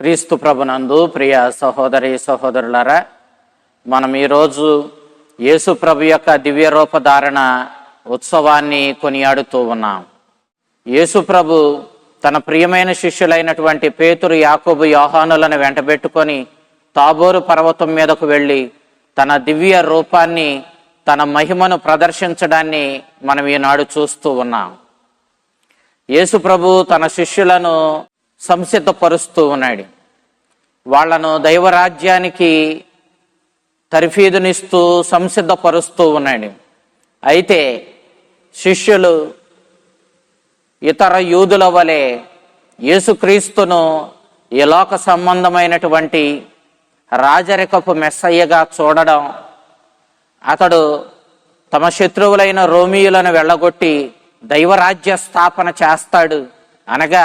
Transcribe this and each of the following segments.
క్రీస్తు ప్రభునందు ప్రియ సహోదరి సహోదరులారా మనం ఈరోజు యేసు ప్రభు యొక్క దివ్య రూపధారణ ఉత్సవాన్ని కొనియాడుతూ ఉన్నాం. యేసు ప్రభు తన ప్రియమైన శిష్యులైనటువంటి పేతురు యాకోబు యోహానులను వెంటబెట్టుకొని తాబోరు పర్వతం మీదకు వెళ్ళి తన దివ్య రూపాన్ని తన మహిమను ప్రదర్శించడాన్ని మనం ఈనాడు చూస్తూ ఉన్నాం. యేసు ప్రభు తన శిష్యులను సంసిద్ధపరుస్తూ ఉన్నాడు. వాళ్ళను దైవరాజ్యానికి తర్ఫీదునిస్తూ సంసిద్ధపరుస్తూ ఉన్నాడు. అయితే శిష్యులు ఇతర యూదుల వలె యేసుక్రీస్తును ఈ లోక సంబంధమైనటువంటి రాజరికపు మెస్సయ్యగా చూడడం అతడు తమ శత్రువులైన రోమియులను వెళ్ళగొట్టి దైవరాజ్య స్థాపన చేస్తాడు అనగా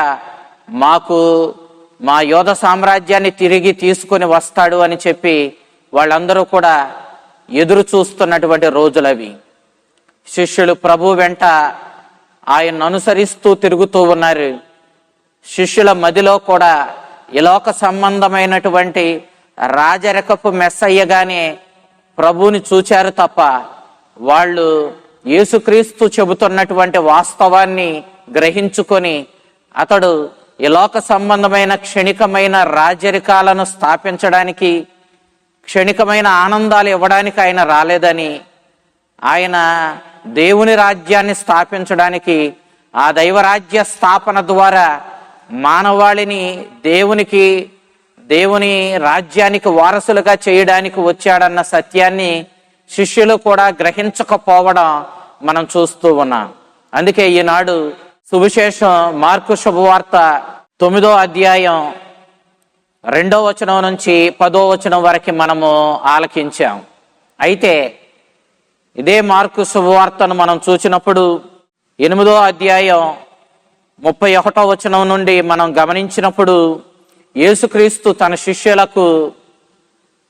మాకు మా యోధ సామ్రాజ్యాన్ని తిరిగి తీసుకొని వస్తాడు అని చెప్పి వాళ్ళందరూ కూడా ఎదురు చూస్తున్నటువంటి రోజులవి. శిష్యులు ప్రభు వెంట ఆయన్ను అనుసరిస్తూ తిరుగుతూ ఉన్నారు. శిష్యుల మదిలో కూడా ఇలోక సంబంధమైనటువంటి రాజరికపు మెస్సయ్యగానే ప్రభువుని చూచారు తప్ప వాళ్ళు యేసుక్రీస్తు చెబుతున్నటువంటి వాస్తవాన్ని గ్రహించుకొని అతడు ఈ లోక సంబంధమైన క్షణికమైన రాజరికాలను స్థాపించడానికి క్షణికమైన ఆనందాలు ఇవ్వడానికి ఆయన రాలేదని ఆయన దేవుని రాజ్యాన్ని స్థాపించడానికి ఆ దైవరాజ్య స్థాపన ద్వారా మానవాళిని దేవునికి దేవుని రాజ్యానికి వారసులుగా చేయడానికి వచ్చాడన్న సత్యాన్ని శిష్యులు కూడా గ్రహించకపోవడం మనం చూస్తూ ఉన్నాం. అందుకే ఈనాడు సువిశేషం మార్కు శుభవార్త తొమ్మిదో అధ్యాయం రెండో వచనం నుంచి పదో వచనం వరకు మనము ఆలకించాం. అయితే ఇదే మార్కు శుభవార్తను మనం చూసినప్పుడు ఎనిమిదో అధ్యాయం ముప్పై ఒకటో వచనం నుండి మనం గమనించినప్పుడు యేసుక్రీస్తు తన శిష్యులకు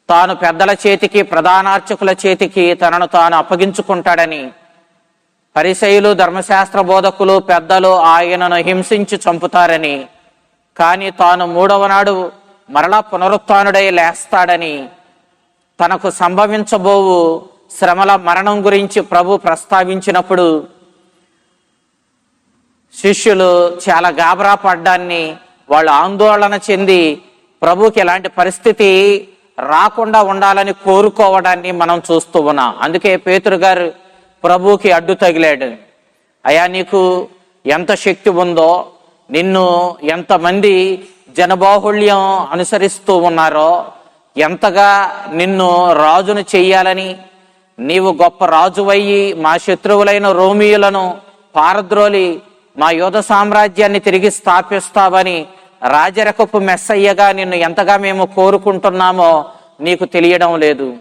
తాను పెద్దల చేతికి ప్రధానార్చకుల చేతికి తనను తాను అప్పగించుకుంటాడని పరిసయులు ధర్మశాస్త్ర బోధకులు పెద్దలు ఆయనను హింసించి చంపుతారని. కానీ తాను మూడవ నాడు మరలా పునరుత్డై లేస్తాడని. తనకు సంభవించబోవు శ్రమల మరణం గురించి ప్రభు ప్రస్తావించినప్పుడు శిష్యులు చాలా గాబరా పడ్డాన్ని వాళ్ళు ఆందోళన చెంది ప్రభుకి ఎలాంటి పరిస్థితి రాకుండా ఉండాలని కోరుకోవడాన్ని మనం చూస్తూ ఉన్నాం. అందుకే పేతురు గారు ప్రభుకి అడ్డు తగిలాడు. అయా నీకు ఎంత శక్తి ఉందో నిన్ను ఎంతమంది జనబాహుళ్యం అనుసరిస్తూ ఉన్నారో ఎంతగా నిన్ను రాజును చెయ్యాలని నీవు గొప్ప రాజువయ్యి మా శత్రువులైన రోమియులను పారద్రోలి మా యోధ సామ్రాజ్యాన్ని తిరిగి స్థాపిస్తావని రాజరకపు మెస్సయ్యగా నిన్ను ఎంతగా మేము కోరుకుంటున్నామో నీకు తెలియడం లేదు.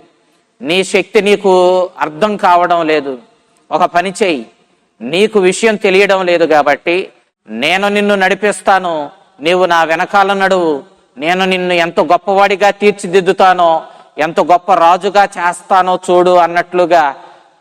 నీ శక్తి నీకు అర్థం కావడం లేదు. ఒక పని చేయి. నీకు విషయం తెలియడం లేదు కాబట్టి నేను నిన్ను నడిపిస్తాను. నీవు నా వెనకాల నడువు. నేను నిన్ను ఎంత గొప్పవాడిగా తీర్చిదిద్దుతానో ఎంత గొప్ప రాజుగా చేస్తానో చూడు అన్నట్లుగా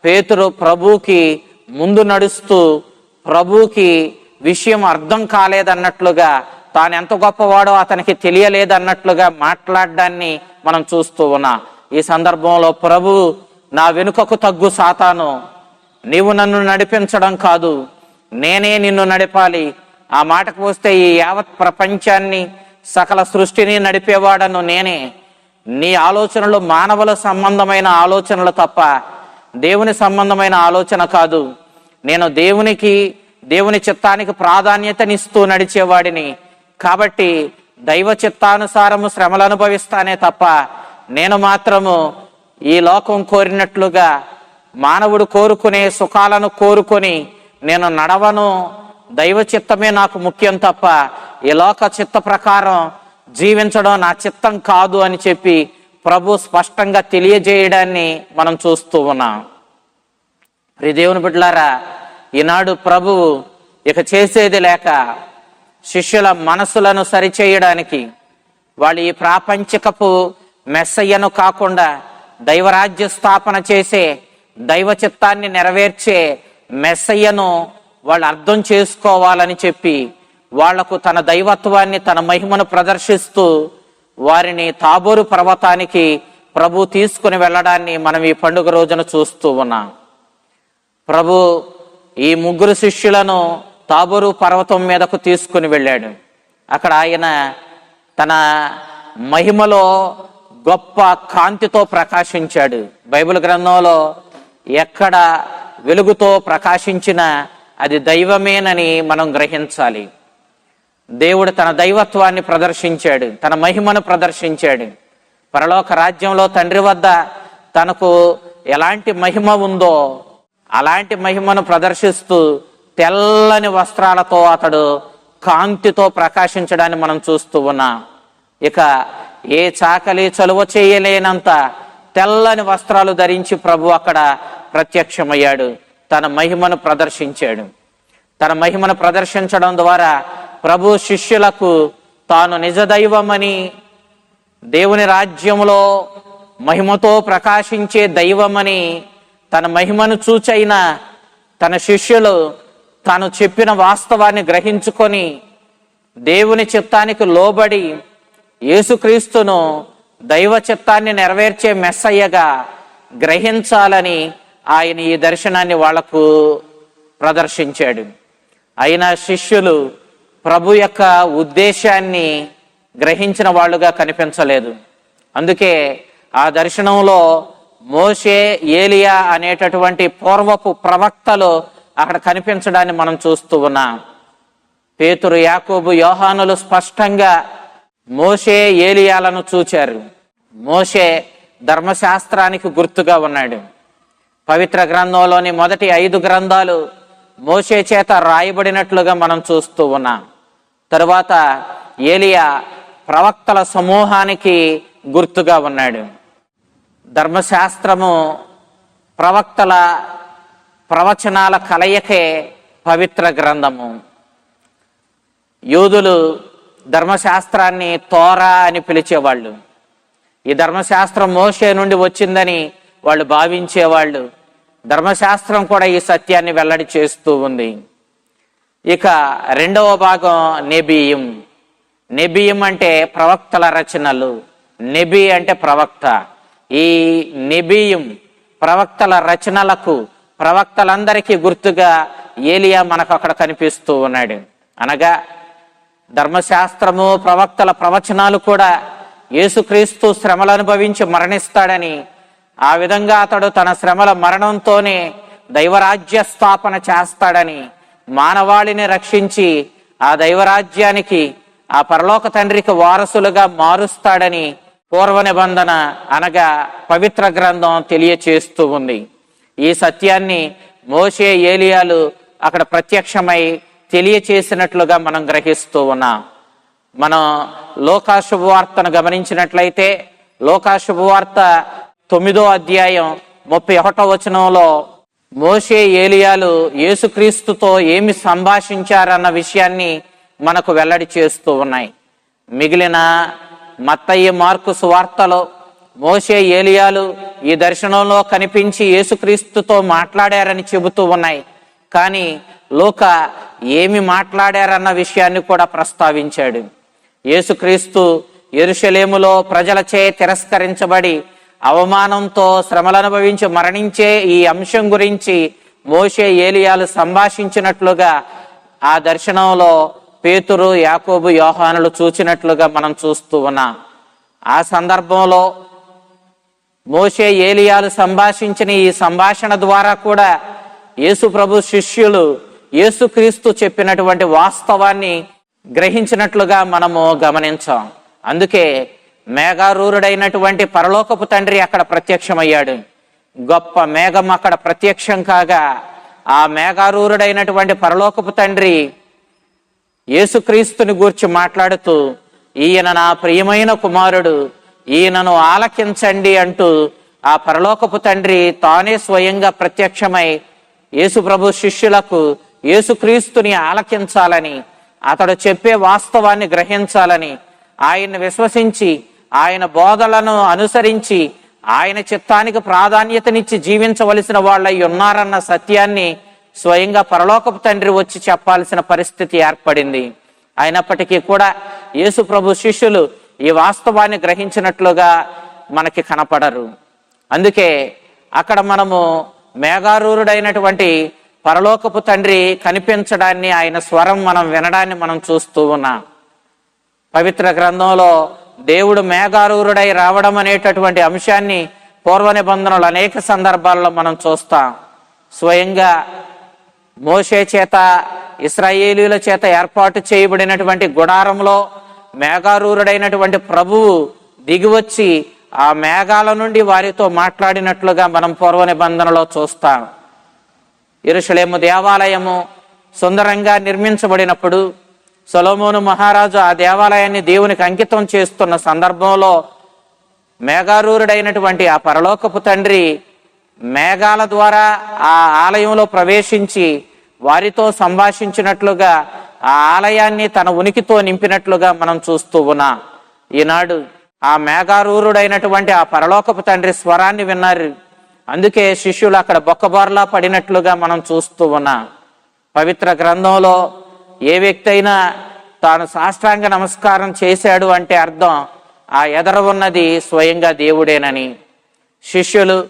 పేతురు ప్రభుకి ముందు నడుస్తూ ప్రభుకి విషయం అర్థం కాలేదన్నట్లుగా తాను ఎంత గొప్పవాడో అతనికి తెలియలేదన్నట్లుగా మాట్లాడడాన్ని మనం చూస్తూ ఉన్నాం. ఈ సందర్భంలో ప్రభు నా వెనుకకు తగ్గు సాతాను. నీవు నన్ను నడిపించడం కాదు నేనే నిన్ను నడిపాలి. ఆ మాటకు వస్తే ఈ యావత్ ప్రపంచాన్ని సకల సృష్టిని నడిపేవాడను నేనే. నీ ఆలోచనలు మానవుల సంబంధమైన ఆలోచనలు తప్ప దేవుని సంబంధమైన ఆలోచన కాదు. నేను దేవునికి దేవుని చిత్తానికి ప్రాధాన్యతనిస్తూ నడిచేవాడిని. కాబట్టి దైవ చిత్తానుసారము శ్రమలు అనుభవిస్తానే తప్ప నేను మాత్రము ఈ లోకం కోరినట్లుగా మానవుడు కోరుకునే సుఖాలను కోరుకొని నేను నడవను దైవ చిత్తమే నాకు ముఖ్యం తప్ప ఈ లోక చిత్త ప్రకారం జీవించడం నా చిత్తం కాదు అని చెప్పి ప్రభు స్పష్టంగా తెలియజేయడాన్ని మనం చూస్తూ ఉన్నాం. ప్రియ దేవుని బిడ్డలారా ఈనాడు ప్రభు ఇక చేసేది లేక శిష్యుల మనసులను సరిచేయడానికి వాళ్ళు ఈ ప్రాపంచికపు మెస్సయ్యను కాకుండా దైవరాజ్య స్థాపన చేసే దైవ చిత్తాన్ని నెరవేర్చే మెస్సయ్యను వాళ్ళు అర్థం చేసుకోవాలని చెప్పి వాళ్ళకు తన దైవత్వాన్ని తన మహిమను ప్రదర్శిస్తూ వారిని తాబోరు పర్వతానికి ప్రభు తీసుకుని వెళ్ళడాన్ని మనం ఈ పండుగ రోజున చూస్తూ ఉన్నాం. ప్రభు ఈ ముగ్గురు శిష్యులను తాబోరు పర్వతం మీదకు తీసుకుని వెళ్ళాడు. అక్కడ ఆయన తన మహిమలో గొప్ప కాంతితో ప్రకాశించాడు. బైబిల్ గ్రంథంలో ఎక్కడ వెలుగుతో ప్రకాశించిన అది దైవమేనని మనం గ్రహించాలి. దేవుడు తన దైవత్వాన్ని ప్రదర్శించాడు తన మహిమను ప్రదర్శించాడు. పరలోక రాజ్యంలో తండ్రి వద్ద తనకు ఎలాంటి మహిమ ఉందో అలాంటి మహిమను ప్రదర్శిస్తూ తెల్లని వస్త్రాలతో అతడు కాంతితో ప్రకాశించడాన్ని మనం చూస్తూ ఉన్నాం. ఇక ఏ చాకలి చలువ చేయలేనంత తెల్లని వస్త్రాలు ధరించి ప్రభు అక్కడ ప్రత్యక్షమయ్యాడు. తన మహిమను ప్రదర్శించాడు. తన మహిమను ప్రదర్శించడం ద్వారా ప్రభు శిష్యులకు తాను నిజదైవమని దేవుని రాజ్యములో మహిమతో ప్రకాశించే దైవమని తన మహిమను చూచైన తన శిష్యులు తాను చెప్పిన వాస్తవాన్ని గ్రహించుకొని దేవుని చిత్తానికి లోబడి యేసుక్రీస్తును దైవ చిత్తాన్ని నెరవేర్చే మెస్సయ్యగా గ్రహించాలని ఆయన ఈ దర్శనాన్ని వాళ్ళకు ప్రదర్శించాడు. అయినా శిష్యులు ప్రభు యొక్క ఉద్దేశాన్ని గ్రహించిన వాళ్ళుగా కనిపించలేదు. అందుకే ఆ దర్శనంలో మోషే ఏలియా అనేటటువంటి పూర్వపు ప్రవక్తలు అక్కడ కనిపించడాన్ని మనం చూస్తూ ఉన్నాం. పేతురు యాకోబు యోహానులు స్పష్టంగా మోషే ఏలియాలను చూచారు. మోషే ధర్మశాస్త్రానికి గుర్తుగా ఉన్నాడు. పవిత్ర గ్రంథంలోని మొదటి ఐదు గ్రంథాలు మోషే చేత రాయబడినట్లుగా మనం చూస్తూ ఉన్నాం. తరువాత ఏలియా ప్రవక్తల సమూహానికి గుర్తుగా ఉన్నాడు. ధర్మశాస్త్రము ప్రవక్తల ప్రవచనాల కలయికే పవిత్ర గ్రంథము. యూదులు ధర్మశాస్త్రాన్ని తోరా అని పిలిచేవాళ్ళు. ఈ ధర్మశాస్త్రం మోషే నుండి వచ్చిందని వాళ్ళు భావించేవాళ్ళు. ధర్మశాస్త్రం కూడా ఈ సత్యాన్ని వెల్లడి చేస్తూ ఉంది. ఇక రెండవ భాగం నెబియం. నెబియం అంటే ప్రవక్తల రచనలు. నెబి అంటే ప్రవక్త. ఈ నెబియం ప్రవక్తల రచనలకు ప్రవక్తలందరికీ గుర్తుగా ఏలియా మనకు అక్కడ కనిపిస్తూ ఉన్నాడు. అనగా ధర్మశాస్త్రము ప్రవక్తల ప్రవచనాలు కూడా యేసుక్రీస్తు శ్రమలు అనుభవించి మరణిస్తాడని ఆ విధంగా అతడు తన శ్రమల మరణంతోనే దైవరాజ్య స్థాపన చేస్తాడని మానవాళిని రక్షించి ఆ దైవరాజ్యానికి ఆ పరలోక తండ్రికి వారసులుగా మారుస్తాడని పూర్వ నిబంధన అనగా పవిత్ర గ్రంథం తెలియచేస్తూ ఉంది. ఈ సత్యాన్ని మోషే ఏలియాలు అక్కడ ప్రత్యక్షమై తెలియచేసినట్లుగా మనం గ్రహిస్తూ ఉన్నాం. మనం లోకా శుభవార్తను గమనించినట్లయితే లోకా శుభవార్త తొమ్మిదో అధ్యాయం ముప్పై ఒకటో వచనంలో మోషే ఏలియాలు యేసుక్రీస్తుతో ఏమి సంభాషించారన్న విషయాన్ని మనకు వెల్లడి చేస్తూ ఉన్నాయి. మిగిలిన మత్తయ్య మార్కు సువార్తలో మోషే ఏలియాలు ఈ దర్శనంలో కనిపించి యేసుక్రీస్తుతో మాట్లాడారని చెబుతూ ఉన్నాయి. కానీ లోక ఏమి మాట్లాడారన్న విషయాన్ని కూడా ప్రస్తావించాడు. యేసుక్రీస్తు ఎరుషలేములో ప్రజలచే తిరస్కరించబడి అవమానంతో శ్రమలు అనుభవించి మరణించే ఈ అంశం గురించి మోషే ఏలియాలు సంభాషించినట్లుగా ఆ దర్శనంలో పేతురు యాకోబు యోహానులు చూచినట్లుగా మనం చూస్తూ ఉన్నాం. ఆ సందర్భంలో మోషే ఏలియాలు సంభాషించిన ఈ సంభాషణ ద్వారా కూడా యేసు ప్రభు శిష్యులు యేసుక్రీస్తు చెప్పినటువంటి వాస్తవాన్ని గ్రహించినట్లుగా మనము గమనించాం. అందుకే మేఘారూరుడైనటువంటి పరలోకపు తండ్రి అక్కడ ప్రత్యక్షమయ్యాడు. గొప్ప మేఘం అక్కడ ప్రత్యక్షం కాగా ఆ మేఘారూరుడైనటువంటి పరలోకపు తండ్రి యేసుక్రీస్తుని గూర్చి మాట్లాడుతూ ఈయన నా ప్రియమైన కుమారుడు ఈయనను ఆలకించండి అంటూ ఆ పరలోకపు తండ్రి తానే స్వయంగా ప్రత్యక్షమై యేసుప్రభు శిష్యులకు యేసుక్రీస్తుని ఆలకించాలని అతడు చెప్పే వాస్తవాన్ని గ్రహించాలని ఆయన్ని విశ్వసించి ఆయన బోధలను అనుసరించి ఆయన చిత్తానికి ప్రాధాన్యతనిచ్చి జీవించవలసిన వాళ్ళై ఉన్నారన్న సత్యాన్ని స్వయంగా పరలోకపు తండ్రి వచ్చి చెప్పాల్సిన పరిస్థితి ఏర్పడింది. అయినప్పటికీ కూడా యేసు ప్రభు శిష్యులు ఈ వాస్తవాన్ని గ్రహించినట్లుగా మనకి కనపడరు. అందుకే అక్కడ మనము మేఘారూరుడైనటువంటి పరలోకపు తండ్రి కనిపించడాన్ని ఆయన స్వరం మనం వినడాన్ని మనం చూస్తూ ఉన్నాం. పవిత్ర గ్రంథంలో దేవుడు మేఘారూరుడై రావడం అనేటటువంటి అంశాన్ని పూర్వ నిబంధనలు అనేక సందర్భాల్లో మనం చూస్తాం. స్వయంగా మోషే చేత ఇస్రాయేలీల చేత ఏర్పాటు చేయబడినటువంటి గుడారంలో మేఘారూరుడైనటువంటి ప్రభువు దిగివచ్చి ఆ మేఘాల నుండి వారితో మాట్లాడినట్లుగా మనం పూర్వ నిబంధనలో చూస్తాం. ఇరుషులేము దేవాలయము సుందరంగా నిర్మించబడినప్పుడు సొలోమోను మహారాజు ఆ దేవాలయాన్ని దేవునికి అంకితం చేస్తున్న సందర్భంలో మేఘారూరుడైనటువంటి ఆ పరలోకపు తండ్రి మేఘాల ద్వారా ఆ ఆలయంలో ప్రవేశించి వారితో సంభాషించినట్లుగా ఆ ఆలయాన్ని తన ఉనికితో నింపినట్లుగా మనం చూస్తూ ఉన్నాం. ఈనాడు ఆ మేఘారూరుడైనటువంటి ఆ పరలోకపు తండ్రి స్వరాన్ని విన్నారు. అందుకే శిష్యులు అక్కడ బొక్కబారులా పడినట్లుగా మనం చూస్తూ ఉన్నాం. పవిత్ర గ్రంథంలో ఏ వ్యక్తి అయినా తాను సాష్టాంగ నమస్కారం చేశాడు అంటే అర్థం ఆ ఎదర ఉన్నది స్వయంగా దేవుడేనని. శిష్యులు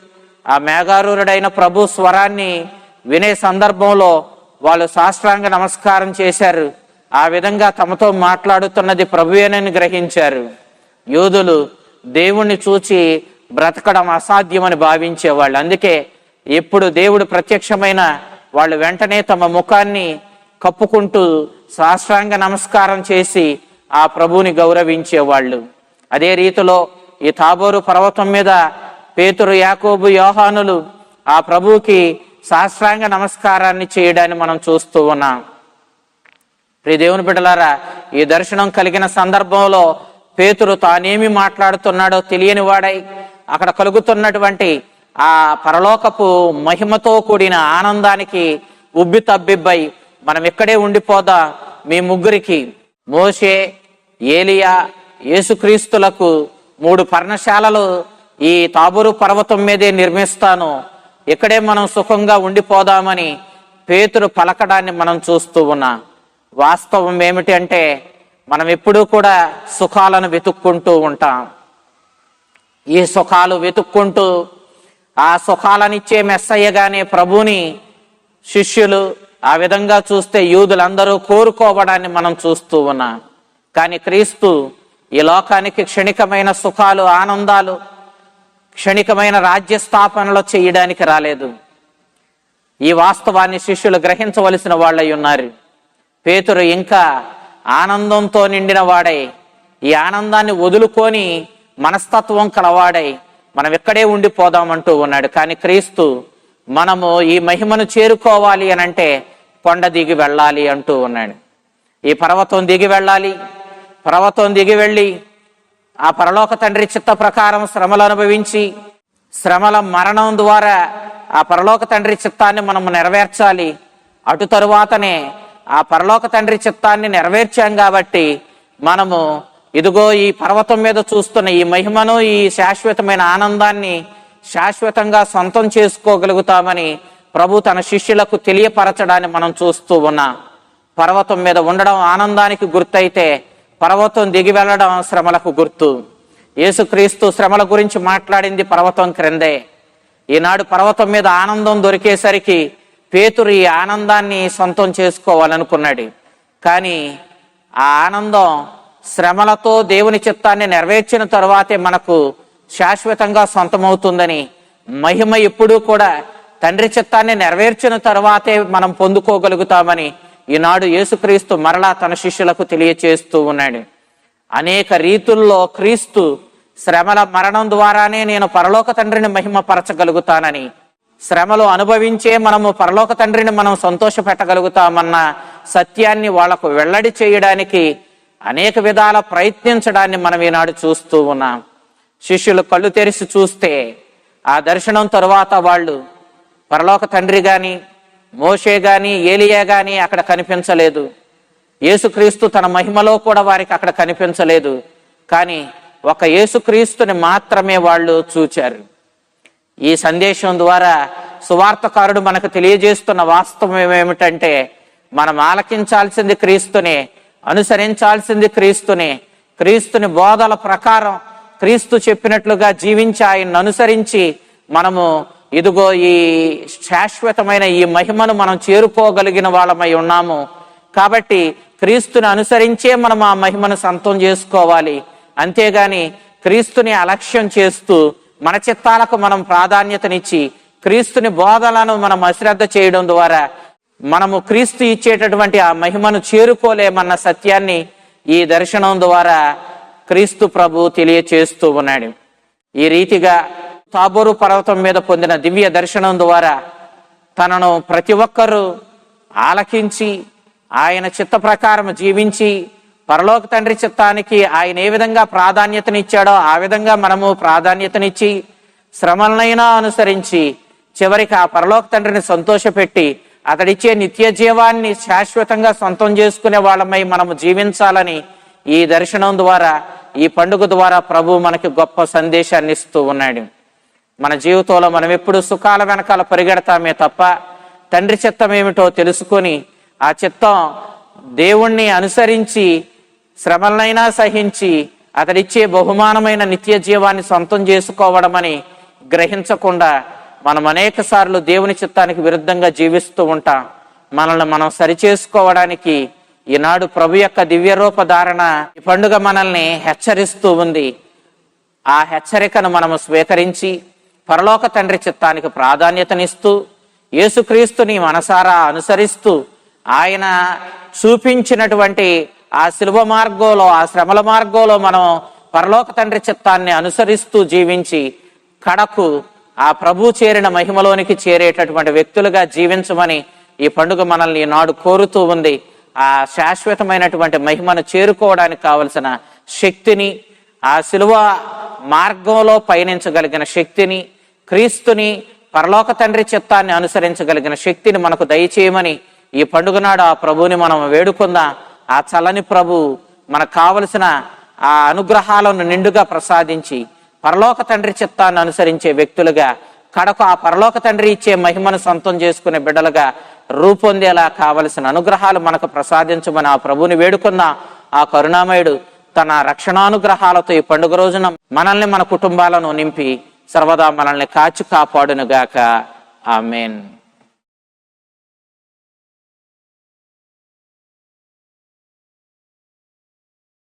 ఆ మేఘారూరుడైన ప్రభు స్వరాన్ని వినే సందర్భంలో వాళ్ళు సాష్టాంగ నమస్కారం చేశారు. ఆ విధంగా తమతో మాట్లాడుతున్నది ప్రభువేనని గ్రహించారు. యోధులు దేవుణ్ణి చూచి బ్రతకడం అసాధ్యమని భావించేవాళ్ళు. అందుకే ఎప్పుడు దేవుడు ప్రత్యక్షమైన వాళ్ళు వెంటనే తమ ముఖాన్ని కప్పుకుంటూ సాష్టాంగ నమస్కారం చేసి ఆ ప్రభువుని గౌరవించేవాళ్ళు. అదే రీతిలో ఈ తాబోరు పర్వతం మీద పేతురు యాకోబు యోహానులు ఆ ప్రభువుకి సాష్టాంగ నమస్కారాన్ని చేయడాన్ని మనం చూస్తూ ఉన్నాం. ప్రియ దేవుని బిడ్డలారా ఈ దర్శనం కలిగిన సందర్భంలో పేతురు తానేమి మాట్లాడుతున్నాడో తెలియని వాడై అక్కడ కలుగుతున్నటువంటి ఆ పరలోకపు మహిమతో కూడిన ఆనందానికి ఉబ్బి తబ్బిబ్బై మనం ఇక్కడే ఉండిపోదా మీ ముగ్గురికి. మోషే ఏలియా యేసుక్రీస్తులకు మూడు పర్ణశాలలు ఈ తాబూరు పర్వతం మీదే నిర్మిస్తాను. ఇక్కడే మనం సుఖంగా ఉండిపోదామని పేతురు పలకడాన్ని మనం చూస్తూ ఉన్నాం. వాస్తవం ఏమిటి అంటే మనం ఎప్పుడూ కూడా సుఖాలను వెతుక్కుంటూ ఉంటాం. ఈ సుఖాలు వెతుక్కుంటూ ఆ సుఖాలనిచ్చే మెస్సయ్యగానే ప్రభుని శిష్యులు ఆ విధంగా చూస్తే యూదులందరూ కోరుకోవడాన్ని మనం చూస్తూ ఉన్నాం. కానీ క్రీస్తు ఈ లోకానికి క్షణికమైన సుఖాలు ఆనందాలు క్షణికమైన రాజ్య స్థాపనలో చేయడానికి రాలేదు. ఈ వాస్తవాన్ని శిష్యులు గ్రహించవలసిన వాళ్ళై ఉన్నారు. పేతురు ఇంకా ఆనందంతో నిండిన వాడై ఈ ఆనందాన్ని వదులుకొని మనస్తత్వం కలవాడై మనం ఇక్కడే ఉండిపోదామంటూ ఉన్నాడు. కానీ క్రీస్తు మనము ఈ మహిమను చేరుకోవాలి అని అంటే కొండ దిగి వెళ్ళాలి అంటూ ఉన్నాడు. ఈ పర్వతం దిగి వెళ్ళాలి పర్వతం దిగి వెళ్ళి ఆ పరలోక తండ్రి చిత్త ప్రకారం శ్రమలు అనుభవించి శ్రమల మరణం ద్వారా ఆ పరలోక తండ్రి చిత్తాన్ని మనం నెరవేర్చాలి. అటు తరువాతనే ఆ పరలోక తండ్రి చిత్తాన్ని నెరవేర్చాం కాబట్టి మనము ఇదిగో ఈ పర్వతం మీద చూస్తున్న ఈ మహిమను ఈ శాశ్వతమైన ఆనందాన్ని శాశ్వతంగా సొంతం చేసుకోగలుగుతామని ప్రభు తన శిష్యులకు తెలియపరచడాన్ని మనం చూస్తూ ఉన్నాం. పర్వతం మీద ఉండడం ఆనందానికి గుర్తయితే పర్వతం దిగి వెళ్ళడం శ్రమలకు గుర్తు. యేసుక్రీస్తు శ్రమల గురించి మాట్లాడింది పర్వతం క్రిందే. ఈనాడు పర్వతం మీద ఆనందం దొరికేసరికి పేతురు ఈ ఆనందాన్ని సొంతం చేసుకోవాలనుకున్నాడు. కానీ ఆ ఆనందం శ్రమలతో దేవుని చిత్తాన్ని నెరవేర్చిన తర్వాతే మనకు శాశ్వతంగా సొంతమవుతుందని మహిమ ఎప్పుడూ కూడా తండ్రి చిత్తాన్ని నెరవేర్చిన తర్వాతే మనం పొందుకోగలుగుతామని ఈనాడు యేసుక్రీస్తు మరలా తన శిష్యులకు తెలియచేస్తూ ఉన్నాడు. అనేక రీతుల్లో క్రీస్తు శ్రమల మరణం ద్వారానే నేను పరలోక తండ్రిని మహిమపరచగలుగుతానని శ్రమలు అనుభవించే మనము పరలోక తండ్రిని మనం సంతోష పెట్టగలుగుతామన్న సత్యాన్ని వాళ్ళకు వెల్లడి చేయడానికి అనేక విధాల ప్రయత్నించడాన్ని మనం ఈనాడు చూస్తూ ఉన్నాం. శిష్యులు కళ్ళు తెరిచి చూస్తే ఆ దర్శనం తరువాత వాళ్ళు పరలోక తండ్రి కానీ మోషే కానీ ఏలియా కానీ అక్కడ కనిపించలేదు. యేసుక్రీస్తు తన మహిమలో కూడా వారికి అక్కడ కనిపించలేదు. కానీ ఒక యేసుక్రీస్తుని మాత్రమే వాళ్ళు చూచారు. ఈ సందేశం ద్వారా సువార్తకారుడు మనకు తెలియజేస్తున్న వాస్తవం ఏమిటంటే మనం ఆలకించాల్సింది క్రీస్తుని అనుసరించాల్సింది క్రీస్తుని క్రీస్తుని బోధల ప్రకారం క్రీస్తు చెప్పినట్లుగా జీవించి ఆయన్ని అనుసరించి మనము ఇదిగో ఈ శాశ్వతమైన ఈ మహిమను మనం చేరుకోగలిగిన వాళ్ళమై ఉన్నాము. కాబట్టి క్రీస్తుని అనుసరించే మనం ఆ మహిమను సొంతం చేసుకోవాలి. అంతేగాని క్రీస్తుని అలక్ష్యం చేస్తూ మన చిత్తాలకు మనం ప్రాధాన్యతనిచ్చి క్రీస్తుని బోధలను మనం అశ్రద్ధ చేయడం ద్వారా మనము క్రీస్తు ఇచ్చేటటువంటి ఆ మహిమను చేరుకోలేమన్న సత్యాన్ని ఈ దర్శనం ద్వారా క్రీస్తు ప్రభు తెలియచేస్తూ ఉన్నాడు. ఈ రీతిగా తాబోరు పర్వతం మీద పొందిన దివ్య దర్శనం ద్వారా తనను ప్రతి ఒక్కరూ ఆలకించి ఆయన చిత్త ప్రకారం జీవించి పరలోక తండ్రి చిత్తానికి ఆయన ఏ విధంగా ప్రాధాన్యతనిచ్చాడో ఆ విధంగా మనము ప్రాధాన్యతనిచ్చి శ్రమలనైనా అనుసరించి చివరికి ఆ పరలోక తండ్రిని సంతోషపెట్టి అతడిచ్చే నిత్య జీవాన్ని శాశ్వతంగా సొంతం చేసుకునే వాళ్ళమై మనము జీవించాలని ఈ దర్శనం ద్వారా ఈ పండుగ ద్వారా ప్రభు మనకి గొప్ప సందేశాన్ని ఇస్తూ ఉన్నాడు. మన జీవితంలో మనం ఎప్పుడు సుఖాల వెనకాల పరిగెడతామే తప్ప తండ్రి చిత్తం ఏమిటో తెలుసుకొని ఆ చిత్తం దేవుణ్ణి అనుసరించి శ్రమలనైనా సహించి అతడిచ్చే బహుమానమైన నిత్య జీవాన్ని సొంతం చేసుకోవడమని గ్రహించకుండా మనం అనేక సార్లు దేవుని చిత్తానికి విరుద్ధంగా జీవిస్తూ ఉంటాం. మనల్ని మనం సరిచేసుకోవడానికి ఈనాడు ప్రభు యొక్క దివ్య ధారణ ఈ పండుగ మనల్ని హెచ్చరిస్తూ ఉంది. ఆ హెచ్చరికను మనము స్వీకరించి పరలోక తండ్రి చిత్తానికి ప్రాధాన్యతనిస్తూ యేసుక్రీస్తుని మనసారా అనుసరిస్తూ ఆయన చూపించినటువంటి ఆ శిలువ మార్గంలో ఆ శ్రమల మార్గంలో మనం పరలోక తండ్రి చిత్తాన్ని అనుసరిస్తూ జీవించి కడకు ఆ ప్రభు చేరిన మహిమలోనికి చేరేటటువంటి వ్యక్తులుగా జీవించమని ఈ పండుగ మనల్ని నాడు కోరుతూ ఉంది. ఆ శాశ్వతమైనటువంటి మహిమను చేరుకోవడానికి కావలసిన శక్తిని ఆ శిలువ మార్గంలో పయనించగలిగిన శక్తిని క్రీస్తుని పరలోక తండ్రి చిత్తాన్ని అనుసరించగలిగిన శక్తిని మనకు దయచేయమని ఈ పండుగ నాడు ఆ ప్రభువుని మనం వేడుకుందాం. ఆ చల్లని ప్రభు మనకు కావలసిన ఆ అనుగ్రహాలను నిండుగా ప్రసాదించి పరలోక తండ్రి చిత్తాన్ని అనుసరించే వ్యక్తులుగా కడకు ఆ పరలోక తండ్రి ఇచ్చే మహిమను సొంతం చేసుకునే బిడ్డలుగా రూపొందేలా కావలసిన అనుగ్రహాలు మనకు ప్రసాదించమని ఆ ప్రభుని వేడుకున్న ఆ కరుణామయుడు తన రక్షణానుగ్రహాలతో ఈ పండుగ రోజున మనల్ని మన కుటుంబాలను నింపి సర్వదా మనల్ని కాచి కాపాడునుగాక. ఆమెన్.